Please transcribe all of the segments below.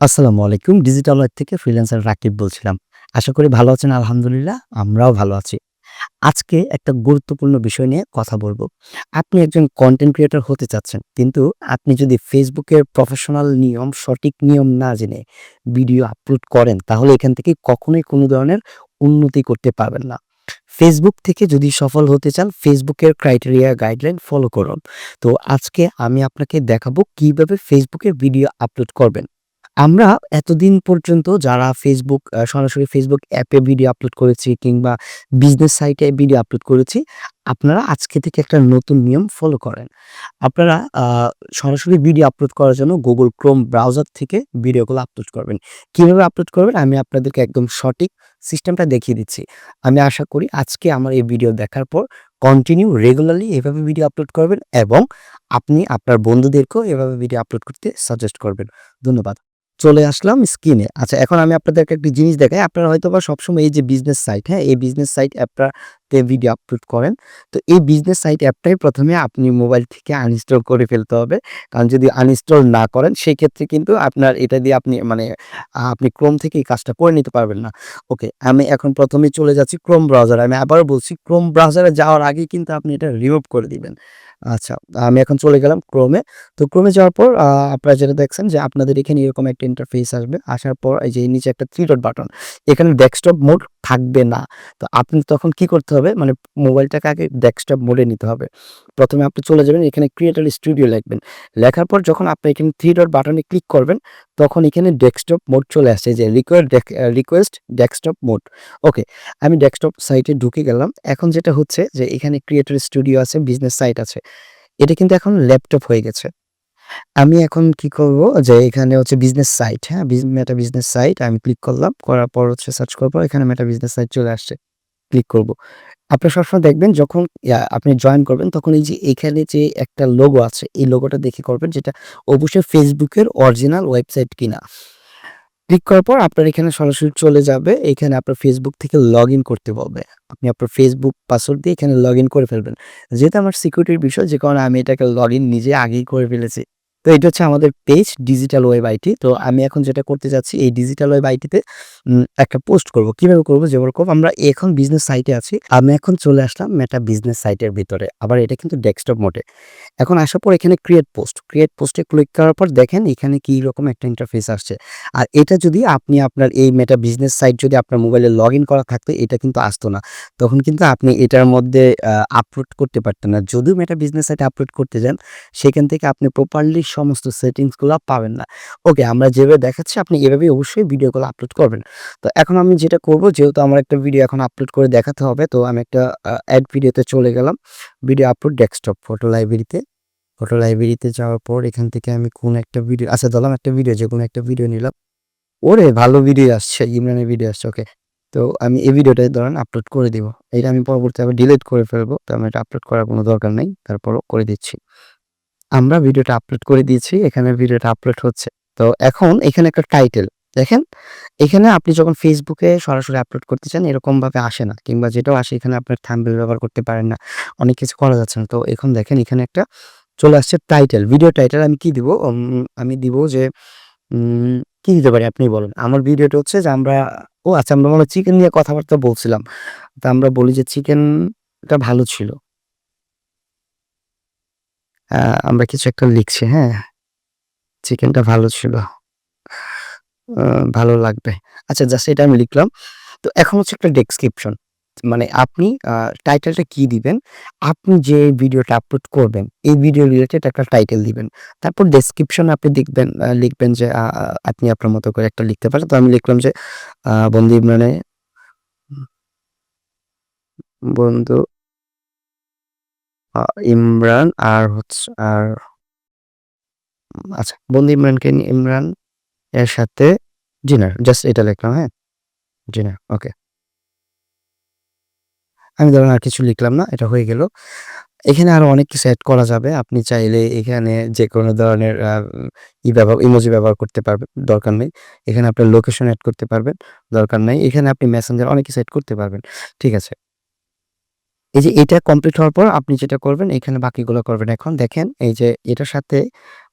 আসসালামু আলাইকুম। Digital world থেকে ফ্রিল্যান্সার রাকিব বলছিলাম। আশা করি ভালো আছেন আলহামদুলিল্লাহ। আমরাও ভালো আছি। আজকে একটা গুরুত্বপূর্ণ বিষয় নিয়ে কথা বলব। আপনি একজন কন্টেন্ট ক্রিয়েটর হতে চাচ্ছেন। কিন্তু আপনি যদি ফেসবুকের প্রফেশনাল নিয়ম, সঠিক নিয়ম না জেনে ভিডিও আপলোড করেন, তাহলে এখান থেকে কখনোই কোনো ধরনের উন্নতি করতে পারবেন না। ফেসবুক থেকে যদি সফল হতে চান, ফেসবুকের ক্রাইটেরিয়া গাইডলাইন ফলো করুন। তো আজকে আমি আপনাকে দেখাবো কীভাবে এ ভিডিও আপলোড করবেন। আমরা এতদিন পর্যন্ত যারা ফেসবুক সরাসরি ফেসবুক অ্যাপে ভিডিও আপলোড করেছি কিংবা বিজনেস সাইটে ভিডিও আপলোড করেছি, আপনারা আজকে থেকে একটা নতুন নিয়ম ফলো করেন। আপনারা সরাসরি ভিডিও আপলোড করার জন্য গুগল ক্রোম ব্রাউজার থেকে ভিডিওগুলো আপলোড করবেন। কীভাবে আপলোড করবেন আমি আপনাদেরকে একদম সঠিক সিস্টেমটা দেখিয়ে দিচ্ছি। আমি আশা করি আজকে আমার এই ভিডিও দেখার পর কন্টিনিউ রেগুলারলি এভাবে ভিডিও আপলোড করবেন এবং আপনি আপনার বন্ধুদেরকেও এভাবে ভিডিও আপলোড করতে সাজেস্ট করবেন। ধন্যবাদ। চলে আসলাম স্ক্রিনে। আচ্ছা এখন আমি আপনাদেরকে একটি জিনিস দেখাই। আপনারা হয়তোবা সবসময় এই যে বিজনেস সাইট, হ্যাঁ? এই বিজনেস সাইট অ্যাপটাতে ভিডিও আপলোড করেন। তো এই বিজনেস সাইট অ্যাপটাই প্রথমে আপনি মোবাইল থেকে আনইনস্টল করে ফেলতে হবে। কারণ যদি আনইনস্টল না করেন সেই ক্ষেত্রে কিন্তু আপনার এটা দিয়ে আপনি মানে আপনি Chrome থেকে এই কাজটা করে নিতে পারবেন না। ওকে, আমি এখন প্রথমে চলে যাচ্ছি Chrome ব্রাউজারে। আমি আবার বলছি ক্রোম ব্রাউজারে যাওয়ার আগেই কিন্তু আপনি এটা রিমুভ করে দিবেন। আচ্ছা, আমি এখন চলে গেলাম এ। তো এ যাওয়ার পর আপনারা যেটা দেখছেন যে আপনাদের এখানে এরকম একটা ইন্টারফেস আসবে। আসার পর এই যে নিচে একটা থ্রি ডট বাটন। এখানে ডেস্কটপ মোড থাকবে না। তো আপনি তখন কি করতে হবে মানে মোবাইলটাকে আগে ডেস্কটপ মোডে নিতে হবে। প্রথমে আপনি চলে যাবেন এখানে ক্রিয়েটার স্টুডিও লিখবেন। লেখার পর যখন আপনি এখানে থ্রি ডট বাটনে ক্লিক করবেন, তখন এখানে ডেস্কটপ মোড চলে আসছে যে ডেক রিকোয়েস্ট ডেস্কটপ মোড। ওকে, আমি ডেস্কটপ সাইটে ঢুকে গেলাম। এখন যেটা হচ্ছে যে এখানে ক্রিয়েটার স্টুডিও আছে, বিজনেস সাইট আছে। এটা কিন্তু এখন ল্যাপটপ হয়ে গেছে। আমি এখন কি করব যে এখানে হচ্ছে বিজনেস সাইট, হ্যাঁ? মেটা বিজনেস সাইট আমি ক্লিক করলাম। করার পর হচ্ছে সার্চ করার পর এখানে মেটা বিজনেস সাইট চলে আসছে। ক্লিক করব। আপনারা সবসময় দেখবেন যখন আপনি জয়েন করবেন তখন এই যে এখানে যে একটা লোগো আছে, এই লোগোটা দেখে করবেন যেটা অবশ্যই ফেসবুকের অরিজিনাল ওয়েবসাইট কিনা। ক্লিক করার পর আপনার এখানে সরাসরি চলে যাবে। এখানে আপনার ফেসবুক থেকে লগ করতে বলবে। আপনি আপনার ফেসবুক পাসওয়ার্ড দিয়ে এখানে লগ করে ফেলবেন। যেহেতু আমার সিকিউরিটির বিষয়, যে কারণে আমি এটাকে লগ নিজে আগেই করে ফেলেছি। তো এটা হচ্ছে আমাদের পেজ ডিজিটাল ওয়েব আইটি। তো আমি এখন যেটা করতে যাচ্ছি এই ডিজিটাল ওয়েব আইটিতে একটা পোস্ট করব। কীভাবে করব? যেরকম আমরা এখন বিজনেস সাইটে আছি। আমি এখন চলে আসলাম মেটা বিজনেস সাইটের ভিতরে। আবার এটা কিন্তু ডেস্কটপ মোডে। এখন আসার পর এখানে ক্রিয়েট পোস্ট। ক্রিয়েট পোস্টে ক্লিক করার পর দেখেন এখানে কি রকম একটা ইন্টারফেস আসছে। আর এটা যদি আপনি আপনার এই মেটা বিজনেস সাইট যদি আপনার মোবাইলে লগ ইন করা থাকতো এটা কিন্তু আসতো না। তখন কিন্তু আপনি এটার মধ্যে আপলোড করতে পারতেন না। যদিও মেটা বিজনেস সাইটে আপলোড করতে যান, সেখান থেকে আপনি প্রপারলি সমস্ত সেটিংসগুলো পাবেন না। ওকে, আমরা যেভাবে দেখাচ্ছি আপনি এভাবেই অবশ্যই ভিডিওগুলো আপলোড করবেন। তো এখন আমি যেটা করব যেহেতু আমার একটা ভিডিও এখন আপলোড করে দেখাতে হবে তো আমি একটা অ্যাড ভিডিওতে চলে গেলাম। ভিডিও আপলোড ডেস্কটপ ফটো লাইব্রেরিতে। ফটো লাইব্রেরিতে যাওয়ার পর এখান থেকে আমি কোন একটা ভিডিও আচ্ছা ধরলাম একটা ভিডিও যে কোনো একটা ভিডিও নিলাম। ওরে ভালো ভিডিও আসছে, ইমরানের ভিডিও আসছে ওকে। তো আমি এই ভিডিওটাই ধরেন আপলোড করে দিব। এটা আমি পরবর্তী আবার ডিলিট করে ফেলব। তো আমার এটা আপলোড করার কোনো দরকার নেই তারপরও করে দিচ্ছি। আমরা ভিডিওটা আপলোড করে দিয়েছি। এখানে ভিডিওটা আপলোড হচ্ছে। তো এখন এখানে একটা টাইটেল দেখেন, এখানে আপনি যখন ফেসবুকে সরাসরি আপলোড করতে চান এরকমভাবে আসে না। কিংবা যেটাও আসে এখানে আপনার থাম্বনেল ব্যবহার করতে পারেন না। অনেক কিছু করা যাচ্ছে না। তো এখন দেখেন এখানে একটা চলে আসছে টাইটেল। ভিডিও টাইটেল আমি কি দিব? আমি দিব যে কি দিতে পারি আপনি বলেন। আমার ভিডিওটা হচ্ছে যে আমরা ও আচ্ছা আমরা মনে চিকেন নিয়ে কথাবার্তা বলছিলাম। তো আমরা বলি যে চিকেনটা ভালো ছিল। আমরা কিছু একটা লিখছি, হ্যাঁ? চিকেনটা ভালো ছিল। ভালো লাগবে। আচ্ছা জাস্ট এটা আমি লিখলাম। তো এখন হচ্ছে একটা ডেসক্রিপশন। মানে আপনি টাইটেলটা কি দিবেন? আপনি যে ভিডিওটা আপলোড করবেন, এই ভিডিও রিলেটেড একটা টাইটেল দিবেন। তারপর ডেসক্রিপশন আপনি দেখবেন লিখবেন যে আপনি আপনার মতো করে একটা লিখতে পারেন। তো আমি লিখলাম যে বন্ধু ইমরানের বন্ধু ইমরান আর হচ্ছে আর আচ্ছা বন্ধু ইমরানকে ইমরান এর সাথে ডিনার। জাস্ট এটা লিখলাম, হ্যাঁ? Dinner okay. আমি ধরুন আর কিছু লিখলাম না। এটা হয়ে গেল। এখানে আরও অনেক কিছু এড করা যাবে। আপনি চাইলে এখানে যে কোনো ধরনের ই ব্যবহার ইমোজি ব্যবহার করতে পারবেন। দরকার নেই। এখানে আপনার লোকেশন অ্যাড করতে পারবেন। দরকার নেই এখানে আপনি মেসেঞ্জার অনেক কিছু এড করতে পারবেন। ঠিক আছে। এই যে এটা কমপ্লিট হওয়ার পর আপনি যেটা করবেন এখানে বাকিগুলো করবেন। এখন দেখেন এই যে এটার সাথে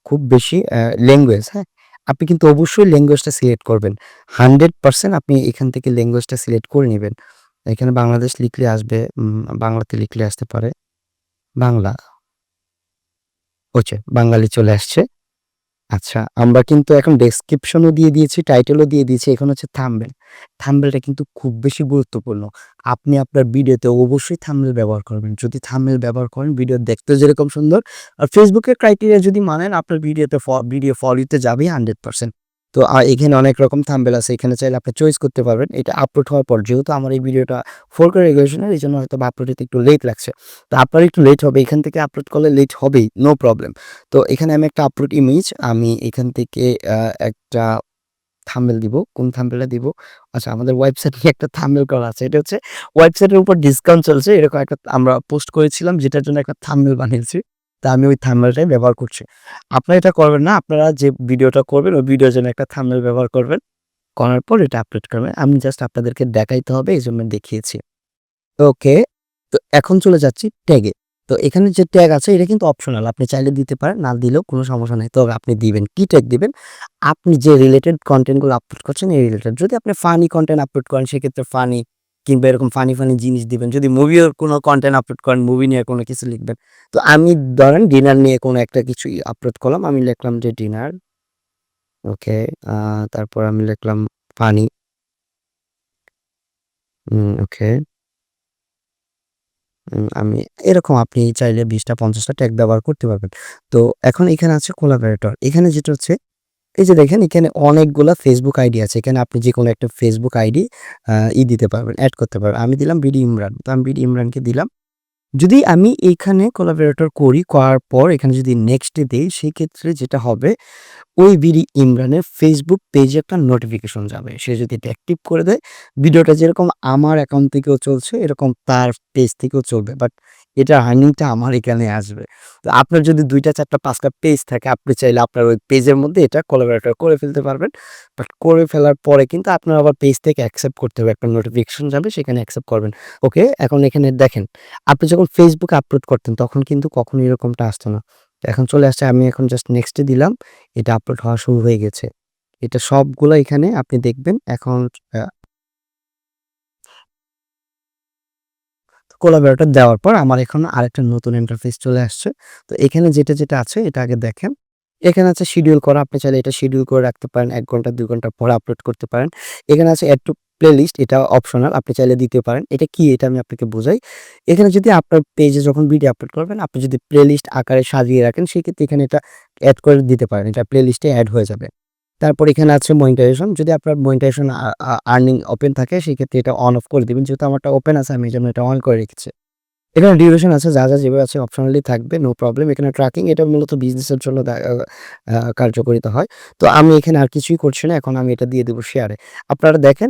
খুব বেশি ল্যাঙ্গুয়েজ, হ্যাঁ? আপনি কিন্তু অবশ্যই ল্যাঙ্গুয়েজটা সিলেক্ট করবেন। 100% আপনি এখান থেকে ল্যাঙ্গুয়েজটা সিলেক্ট করে নেবেন এখানে বাংলাদেশ লিখলে আসবে, বাংলাতে লিখলে আসতে পারে। বাংলা। ওইযে বাঙালি চলে আসছে। আচ্ছা, আমরা কিন্তু এখন ডেসক্রিপশনও দিয়ে দিয়েছি, টাইটেলও দিয়ে দিয়েছি। এখন হচ্ছে থাম্বনেল। থাম্বনেলটা কিন্তু খুব বেশি গুরুত্বপূর্ণ। আপনি আপনার ভিডিওতে অবশ্যই থাম্বনেল ব্যবহার করবেন। যদি থাম্বনেল ব্যবহার করেন ভিডিও দেখতে যেরকম সুন্দর আর ফেসবুকের ক্রাইটেরিয়া যদি মানেন আপনার ভিডিওতে ভিডিও ফলিতে যাবে যাবেই 100%। তো এখানে অনেক রকম থাম্বেল আছে। এখানে চাইলে আপনি চয়েস করতে পারবেন। এটা আপলোড হওয়ার পর যেহেতু আমার এই ভিডিওটা 4K রেজোলিউশনের এজন্য হয়তোবা আপলোড হতে একটু লেট লাগছে। তো আপনার একটু লেট হবে। এখান থেকে আপলোড করলে লেট হবেই, নো প্রবলেম। তো এখানে আমি একটা আপলোড ইমেজ আমি এখান থেকে একটা থাম্বেল দিব। কোন থাম্বনেলটা দিব? আচ্ছা আমাদের ওয়েবসাইট নিয়ে একটা থাম্বেল করা আছে। এটা হচ্ছে ওয়েবসাইটের উপর ডিসকাউন্ট চলছে। এরকম একটা আমরা পোস্ট করেছিলাম যেটার জন্য একটা থাম্বেল বানিয়েছি। তা আমি ওই থাম্বনেলটাই ব্যবহার করছি। আপনারা এটা করবেন না। আপনারা যে ভিডিওটা করবেন ওই ভিডিওর জন্য একটা থাম্বনেল ব্যবহার করবেন। করার পর এটা আপলোড করবেন। আমি জাস্ট আপনাদেরকে দেখাইতে হবে এই জন্য দেখিয়েছি। ওকে। তো এখন চলে যাচ্ছি ট্যাগে। তো এখানে যে ট্যাগ আছে এটা কিন্তু অপশনাল। আপনি চাইলে দিতে পারেন, না দিলেও কোনো সমস্যা নাই। তবে আপনি দিবেন। কি ট্যাগ দিবেন? আপনি যে রিলেটেড কন্টেন্টগুলো আপলোড করছেন এই রিলেটেড। যদি আপনি ফানি কন্টেন্ট আপলোড করেন সেক্ষেত্রে ফানি কিংবা এরকম ফানি, ফানি জিনিস দিবেন। যদি মুভিও কোনো কন্টেন্ট আপলোড করেন, মুভি নিয়ে কোনো কিছু লিখবেন। তো আমি ধরেন ডিনার নিয়ে কোনো একটা কিছু আপলোড করলাম। আমি লিখলাম যে ডিনার। ওকে। তারপর আমি লিখলাম ফানি। ওকে। আমি এরকম আপনি চাইলে বিশটা পঞ্চাশটা ট্যাগ ব্যবহার করতে পারবেন। তো এখন এখানে আছে কোলাবরেটর। এখানে যেটা হচ্ছে এই যে দেখেন এখানে অনেকগুলা ফেসবুক আইডি আছে। এখানে আপনি যে কোনো একটা ফেসবুক আইডি ই দিতে পারবেন, অ্যাড করতে পারবেন। আমি দিলাম বিডি ইমরান। তো আমি বিডি ইমরানকে দিলাম। যদি আমি এইখানে কোলাবরেটর করি, করার পর এখানে যদি নেক্সট দেই সেক্ষেত্রে যেটা হবে ওই বিডি ইমরানের ফেসবুক পেজে একটা নোটিফিকেশন যাবে। সে যদি এটা অ্যাক্টিভ করে দেয়, ভিডিওটা যেরকম আমার অ্যাকাউন্ট থেকেও চলছে এরকম তার পেজ থেকেও চলবে। বাট এটার আর্নিংটা আমার এখানে আসবে। তো আপনার যদি ২ টা ৪ টা ৫ টা পেজ থাকে আপনি চাইলে আপনার ওই পেজের মধ্যে এটা কোলাবরেটর করে ফেলতে পারবেন। বাট করে ফেলার পরে কিন্তু আপনার আবার পেজ থেকে অ্যাকসেপ্ট করতে হবে। একটা নোটিফিকেশন যাবে সেখানে অ্যাকসেপ্ট করবেন। ওকে, এখন এখানে দেখেন। আপনি যখন ফেসবুকে আপলোড করতেন তখন কিন্তু কখনোই এরকমটা আসতো না। এখন চলে আসছে আমি এখন জাস্ট নেক্সট দিলাম। এটা আপলোড হওয়া শুরু হয়ে গেছে। এটা সবগুলো এখানে আপনি দেখবেন এখন কোলাবরেটর দেওয়ার পর আমার এখন আরেকটা নতুন ইন্টারফেস চলে আসছে। তো এখানে যেটা, যেটা আছে এটা আগে দেখেন। এখানে আছে শিডিউল করা। আপনি চাইলে এটা শিডিউল করে রাখতে পারেন। এক ঘণ্টা দুই ঘণ্টা পরে আপলোড করতে পারেন। এখানে আছে এড টু প্লেলিস্ট এটা অপশনাল। আপনি চাইলে দিতে পারেন। এটা কি? এটা আমি আপনাকে বোঝাই। এখানে যদি আপনার পেজে যখন ভিডিও আপলোড করবেন আপনি যদি প্লেলিস্ট আকারে সাজিয়ে রাখেন সেক্ষেত্রে এখানে এটা অ্যাড করে দিতে পারেন। এটা প্লেলিস্টে অ্যাড হয়ে যাবে। তারপর এখানে আছে মনিটাইজেশন। যদি আপনার মনিটাইজেশন আর্নিং ওপেন থাকে সেক্ষেত্রে এটা অন অফ করে দিবেন। যেহেতু আমারটা ওপেন আছে আমি এজন্য এটা অন করে রেখেছি। এখানে ডিউরেশন আছে যা, যা যেভাবে আছে অপশনালি থাকবে, নো প্রবলেম। এখানে ট্র্যাকিং এটা মূলত বিজনেসের জন্য আ হয়। তো আমি এখানে আর কিছুই করছি না। এখন আমি এটা দিয়ে দেবো শেয়ারে। আপনারা দেখেন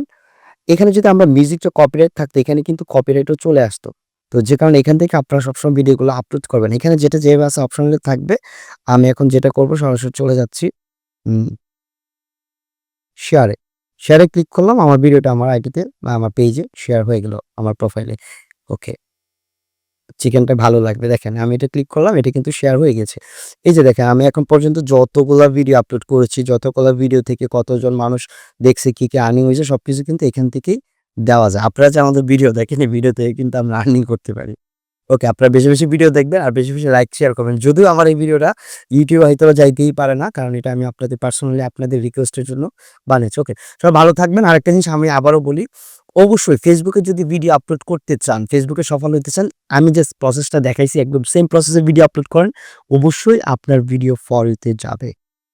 এখানে যদি আমরা মিউজিকটা কপিরাইট থাকতো এখানে কিন্তু কপিরাইটও চলে আসতো। তো যে কারণে এখান থেকে আপনারা সবসময় ভিডিওগুলো আপলোড করবেন। এখানে যেটা যেভাবে আছে অপশনালি থাকবে। আমি এখন যেটা করব সরাসরি চলে যাচ্ছি শেয়ারে। শেয়ারে ক্লিক করলাম। আমার ভিডিওটা আমার আইডিতে বা আমার পেজে শেয়ার হয়ে গেল আমার প্রোফাইলে। ওকে। চিকেনটা ভালো লাগবে। দেখেন আমি এটা ক্লিক করলাম। এটা কিন্তু শেয়ার হয়ে গেছে। এই যে দেখেন আমি এখন পর্যন্ত যতগুলা ভিডিও আপলোড করেছি, যতগুলা ভিডিও থেকে কতজন মানুষ দেখছে, কি, কি আর্নিং হয়েছে সব কিছু কিন্তু এখান থেকেই দেওয়া যায়। আপনারা যে আমাদের ভিডিও দেখেন এই ভিডিও থেকে কিন্তু আমরা আর্নিং করতে পারি। ওকে, আপনারা বেশি, বেশি ভিডিও দেখবেন আর বেশি, বেশি লাইক শেয়ার করবেন। যদিও আমার এই ভিডিওটা ইউটিউবে হয়তো যাইতেই পারে না। কারণ এটা আমি আপনাদের পার্সোনালি আপনাদের রিকোয়েস্টের জন্য বানিয়েছি। ওকে, সব ভালো থাকবেন। আরেকটা জিনিস আমি আবারও বলি, অবশ্যই ফেসবুকে যদি ভিডিও আপলোড করতে চান, ফেসবুকে সফল হতে চান, আমি জাস্ট প্রসেসটা দেখাইছি একদম সেম প্রসেসে ভিডিও আপলোড করেন। অবশ্যই আপনার ভিডিও ইউতে যাবে।